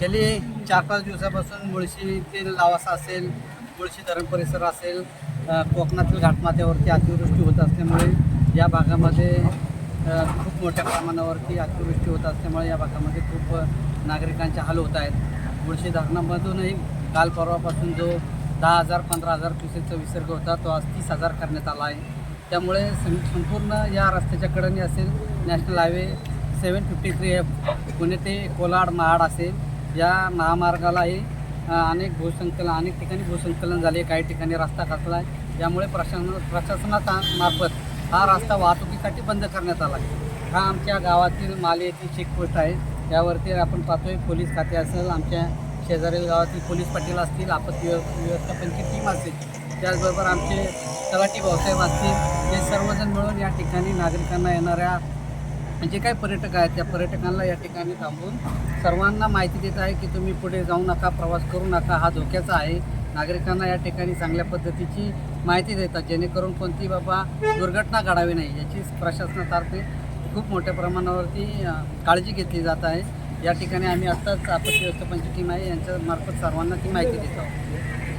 गेली चार पाच दिवसापासून मुळशीतील लावासा असेल मुळशी धरण परिसर असेल कोकणातील घाटमाथ्यावरती अतिवृष्टी होत असल्यामुळे या भागामध्ये खूप मोठ्या प्रमाणावरती अतिवृष्टी होत असल्यामुळे या भागामध्ये खूप नागरिकांचे हाल होत आहेत. मुळशी धरणामधूनही काल परवापासून जो दहा हजार पंधरा हजार क्युसेकचा विसर्ग होता तो आज तीस हजार करण्यात आला आहे. त्यामुळे सं संपूर्ण या रस्त्याच्या कडेने असेल national highway seven fifty three F Pune ते कोलाड महाड असेल या महामार्गालाही अनेक भूसंकलन अनेक ठिकाणी भूसंकलन झाले काही ठिकाणी रस्ता खचला आहे. यामुळे प्रशासन प्रशासनाचा मार्फत हा रस्ता वाहतुकीसाठी बंद करण्यात आला आहे. हा आमच्या गावातील मालेची चेकपोस्ट आहे. यावरती आपण पाहतोय पोलीस खाते असेल आमच्या शेजारील गावातील पोलीस पाटील असतील आपत्ती व्यव- व्यवस्थापनची टीम असेल. त्याचबरोबर आमचे तलाठी भाऊसाहेब असतील हे सर्वजण मिळून या ठिकाणी नागरिकांना येणाऱ्या म्हणजे जे काही पर्यटक आहेत त्या पर्यटकांना या ठिकाणी थांबून सर्वांना माहिती देत आहे की तुम्ही पुढे जाऊ नका प्रवास करू नका हा धोक्याचा आहे. नागरिकांना या ठिकाणी चांगल्या पद्धतीची माहिती देतात जेणेकरून कोणती बाबा दुर्घटना घडावी नाही याची प्रशासनातर्फे खूप मोठ्या प्रमाणावरती काळजी घेतली जात आहे. या ठिकाणी आम्ही आत्ताच आपत्ती व्यवस्थापनची टीम आहे यांच्यामार्फत सर्वांना ती माहिती देत. आहोत